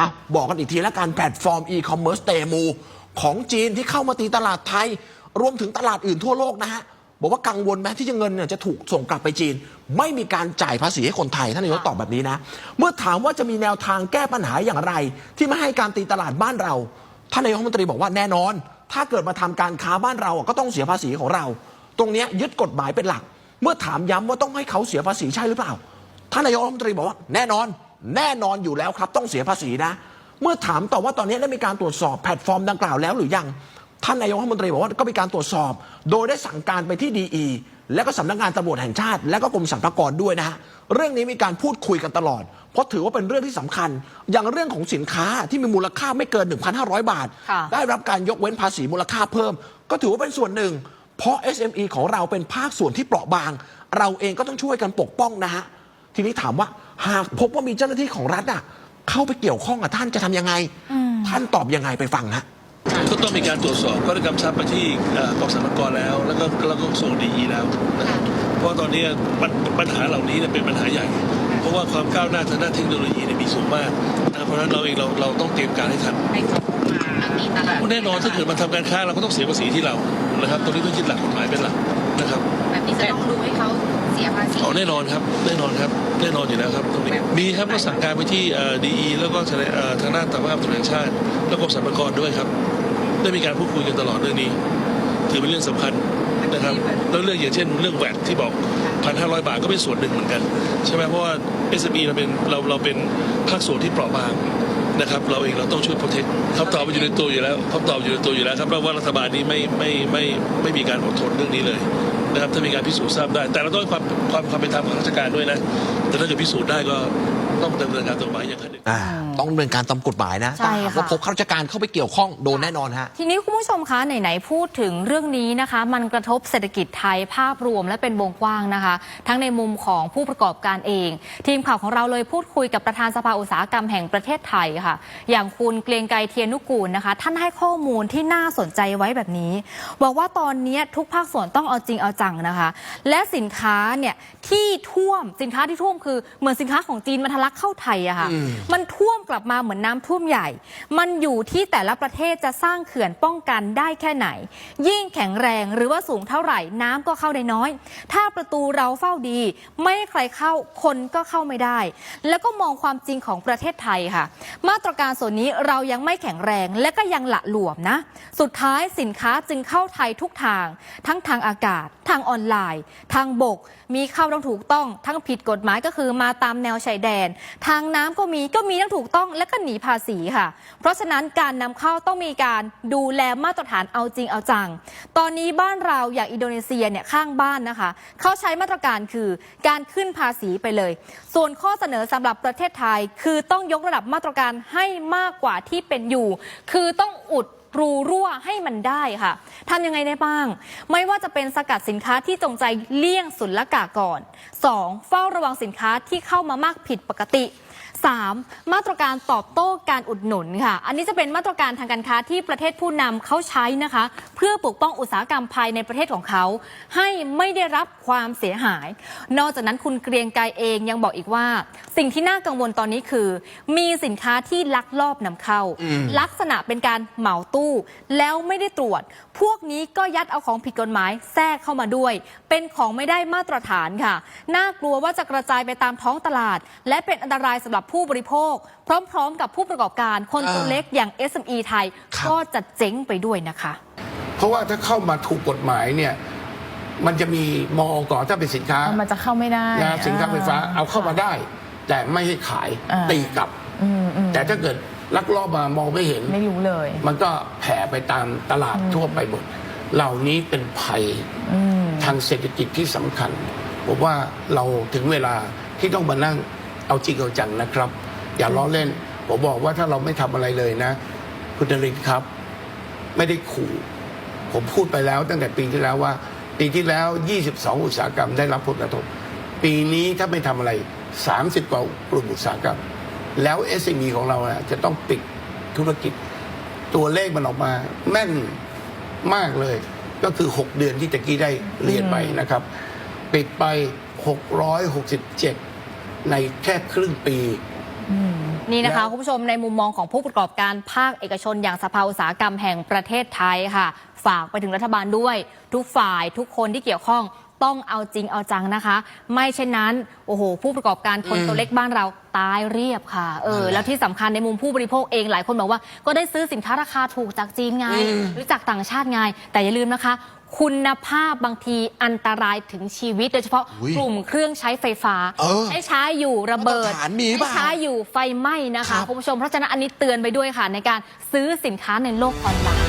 อะบอกกันอีกทีแล้วกันแพลตฟอร์มอีคอมเมิร์ซเตมูของจีนที่เข้ามาตีตลาดไทย รวมถึงตลาดอื่นทั่วโลกนะฮะ บอกว่ากังวลไหมที่จะเงินเนี่ยจะถูกส่งกลับไปจีน ไม่มีการจ่ายภาษีให้คนไทย ท่านนายกตอบแบบนี้นะ เมื่อถามว่าจะมีแนวทางแก้ปัญหาอย่างไร ที่ไม่ให้การตีตลาดบ้านเรา ท่านนายกรัฐมนตรีบอกว่าแน่นอน ถ้าเกิดมาทำการค้าบ้านเราอะก็ต้องเสียภาษีของเรา ตรงนี้ยยึดกฎหมายเป็นหลัก เมื่อถามย้ำว่าต้องให้เขาเสียภาษีใช่หรือเปล่าท่านนายกรัฐมนตรีบอกว่าแน่นอน แน่นอนอยู่แล้วครับ ต้องเสียภาษีนะ เมื่อถามต่อว่าตอนนี้ได้มีการตรวจสอบแพลตฟอร์มดังกล่าวแล้วหรือยัง ท่านนายกรัฐมนตรีบอกว่าก็มีการตรวจสอบ โดยได้สั่งการไปที่ดีและก็สำนักงานตำรวจแห่งชาติ และก็กรมสรรพากรด้วยนะฮะเรื่องนี้มีการพูดคุยกันตลอด เพราะถือว่าเป็นเรื่องที่สำคัญ อย่างเรื่องของสินค้าที่มีมูลค่าไม่เกิน 1,500 บาทค่ะได้รับการยกเว้นภาษีมูลค่าเพิ่ม ก็ถือว่าเป็นส่วนหนึ่ง เพราะ SME ของเราเป็นภาคส่วนที่เปราะบาง เราเองก็ต้องช่วยกันปกป้องนะฮะทีนี้ถามว่า หากพบว่ามีเจ้าหน้าที่ของรัฐอะเข้าไปเกี่ยวข้องกับท่านจะทำยังไง ท่านตอบยังไงไปฟังฮะ ก็ต้องมีการตรวจสอบก็ได้กำชับไปที่เอ่อกองสรรพากรแล้ว แล้วก็แล้วก็ส่งดีแล้วนะครับเพราะว่าตอนนี้ปัญปัญหาเหล่านี้เนี่ยเป็นปัญหาใหญ่ เพราะว่าความก้าวหน้าทางด้านเทคโนโลยีเนี่ยมีสูงมากนะครับเพราะฉะนั้นเราเองเราเราต้องเตรียมการให้ทันให้เขามาตีตลาด แน่นอนถ้าเกิดมาทำการค้าเราก็ต้องเสียภาษีที่เรานะครับตรงนี้ต้องยึดหลักกฎหมายเป็นหลัก นะครับแบบนี้จะต้องดูให้เขาเสียภาษีเอาแน่นอนครับแน่นอนครับแน่นอนอยู่แล้วครับตรงนี้มีครับก็สั่งการไปที่ดีแล้วก็เอ่อทางด้านต่างประเทศตำรวจแห่งชาติ แล้วก็สรรพากรด้วยครับ ได้มีการพูดคุยกันตลอดเรื่องนี้ ถือเป็นเรื่องสำคัญนะครับแล้วเรื่องอย่างเช่นเรื่องแวดที่บอกพันห้าร้อยบาทก็เป็นส่วนหนึ่งเหมือนกัน ใช่ไหมเพราะว่า SME เราเป็นเราเราเป็นภาคส่วนที่เปราะบางนะครับเราเองเราต้องช่วยโปรเทคคำตอบมันอยู่ในตัวอยู่แล้วคำตอบอยู่ในตัวอยู่แล้วครับเราว่ารัฐบาลนี้ไม่ไม่ไม่ไม่มีการอดทนเรื่องนี้เลย นะครับถ้ามีการพิสูจน์ทราบได้ แต่เราต้องความความความเป็นธรรมของราชการด้วยนะแต่ถ้าเกิดพิสูจน์ได้ก็ ต้องดำเนินการต่อไปอย่างขั้นเด็ดอ่าต้องดำเนินการตามกฎหมายนะใช่ถ้าหากค่ะว่าพบข้าราชการเข้าไปเกี่ยวข้องโดนแน่นอนฮะ ทีนี้คุณผู้ชมคะไหนๆพูดถึงเรื่องนี้นะคะ มันกระทบเศรษฐกิจไทยภาพรวมและเป็นวงกว้างนะคะ ทั้งในมุมของผู้ประกอบการเอง ทีมข่าวของเราเลยพูดคุยกับประธานสภาอุตสาหกรรมแห่งประเทศไทยค่ะ อย่างคุณเกรียงไกรเทียนนุกูลนะคะ ท่านให้ข้อมูลที่น่าสนใจไว้แบบนี้ บอกว่าตอนนี้ทุกภาคส่วนต้องเอาจริงเอาจังนะคะ และสินค้าเนี่ย ที่ท่วมสินค้าที่ท่วมคือเหมือนสินค้าของจีนมันทะลักเข้าไทยอะค่ะ มันท่วมกลับมาเหมือนน้ำท่วมใหญ่ มันอยู่ที่แต่ละประเทศจะสร้างเขื่อนป้องกันได้แค่ไหน ยิ่งแข็งแรงหรือว่าสูงเท่าไหร่น้ำก็เข้าได้น้อย ถ้าประตูเราเฝ้าดี ไม่ให้ใครเข้าคนก็เข้าไม่ได้ แล้วก็มองความจริงของประเทศไทยค่ะ มาตรการส่วนนี้เรายังไม่แข็งแรงและก็ยังหละหลวมนะ สุดท้ายสินค้าจึงเข้าไทยทุกทาง ทั้งทางอากาศ ทางออนไลน์ ทางบกมีเข้าต้องถูกต้องทั้งผิดกฎหมายก็คือมาตามแนวชายแดน ทางน้ำก็มีก็มีทั้งถูกต้องและก็หนีภาษีค่ะ เพราะฉะนั้นการนำเข้าต้องมีการดูแลมาตรฐานเอาจริงเอาจัง ตอนนี้บ้านเราอย่างอินโดนีเซียเนี่ยข้างบ้านนะคะ เขาใช้มาตรการคือการขึ้นภาษีไปเลย ส่วนข้อเสนอสำหรับประเทศไทย คือต้องยกระดับมาตรการให้มากกว่าที่เป็นอยู่ คือต้องอุด รูรั่วให้มันได้ค่ะทำยังไงได้บ้าง ไม่ว่าจะเป็นสกัดสินค้าที่จงใจเลี่ยงศุลกากร 2. เฝ้าระวังสินค้าที่เข้ามามากผิดปกติ 3. มาตรการตอบโต้การอุดหนุนค่ะ อันนี้จะเป็นมาตรการทางการค้าที่ประเทศผู้นำเขาใช้นะคะ เพื่อปกป้องอุตสาหกรรมภายในประเทศของเขา ให้ไม่ได้รับความเสียหาย นอกจากนั้นคุณเกรียงไกรเองยังบอกอีกว่า สิ่งที่น่ากังวลตอนนี้คือ มีสินค้าที่ลักลอบนำเข้า ลักษณะเป็นการเหมาตู้ แล้วไม่ได้ตรวจ พวกนี้ก็ยัดเอาของผิดกฎหมายแทรกเข้ามาด้วย เป็นของไม่ได้มาตรฐานค่ะ น่ากลัวว่าจะกระจายไปตามท้องตลาด และเป็นอันตรายสำหรับผู้บริโภค พร้อมๆ กับผู้ประกอบการคนตัวอ่าเล็กอย่าง SME ไทยครับก็จะเจ๊งไปด้วยนะคะ เพราะว่าถ้าเข้ามาถูกกฎหมายเนี่ยมันจะมีมอก่อนถ้าเป็นสินค้า มันจะเข้าไม่ได้นะสินค้าไฟฟ้าเอาเข้ามาได้ แต่ไม่ให้ขายอ่าตีกลับอืมอืมแต่ถ้าเกิดลักลอบมามองไม่เห็นไม่รู้เลย มันก็แผ่ไปตามตลาดทั่วไปหมดเหล่านี้เป็นภัยอืมทางเศรษฐกิจที่สำคัญผมว่าเราถึงเวลาที่ต้องมานั่ง เอาจริงเอาจังนะครับ อย่าล้อเล่น ผมบอกว่าถ้าเราไม่ทำอะไรเลยนะ คุณนรินครับ ไม่ได้ขู่ ผมพูดไปแล้วตั้งแต่ปีที่แล้วว่า ปีที่แล้ว 22 อุตสาหกรรมได้รับผลกระทบ ปีนี้ถ้าไม่ทำอะไร 30 กว่ากลุ่มอุตสาหกรรม แล้ว SME ของเราจะต้องปิดธุรกิจ ตัวเลขมันออกมา แม่นมากเลย ก็คือ 6 เดือนที่ตะกี้ได้เรียนไปนะครับ ปิดไป 667 ในแค่ครึ่งปี นี่นะคะแล้วคุณผู้ชมในมุมมองของผู้ประกอบการภาคเอกชนอย่างสภาอุตสาหกรรมแห่งประเทศไทยค่ะ ฝากไปถึงรัฐบาลด้วย ทุกฝ่ายทุกคนที่เกี่ยวข้องต้องเอาจริงเอาจังนะคะ ไม่เช่นนั้น โอ้โห ผู้ประกอบการคนตัวเล็กบ้านเราตายเรียบค่ะเออแล้วที่สำคัญในมุมผู้บริโภคเองหลายคนบอกว่า ก็ได้ซื้อสินค้าราคาถูกจากจีนไงหรือจากต่างชาติไงแต่อย่าลืมนะคะ คุณภาพบางทีอันตรายถึงชีวิต โดยเฉพาะอุ๊ยกลุ่มเครื่องใช้ไฟฟ้า เออใช้ใช้อยู่ระเบิดมาตรฐานมีเปล่าใช้อยู่ไฟไหม้นะครัคะบ คุณผู้ชมเพราะฉะนั้นอันนี้เตือนไปด้วยค่ะ ในการซื้อสินค้าในโลกออนไลน์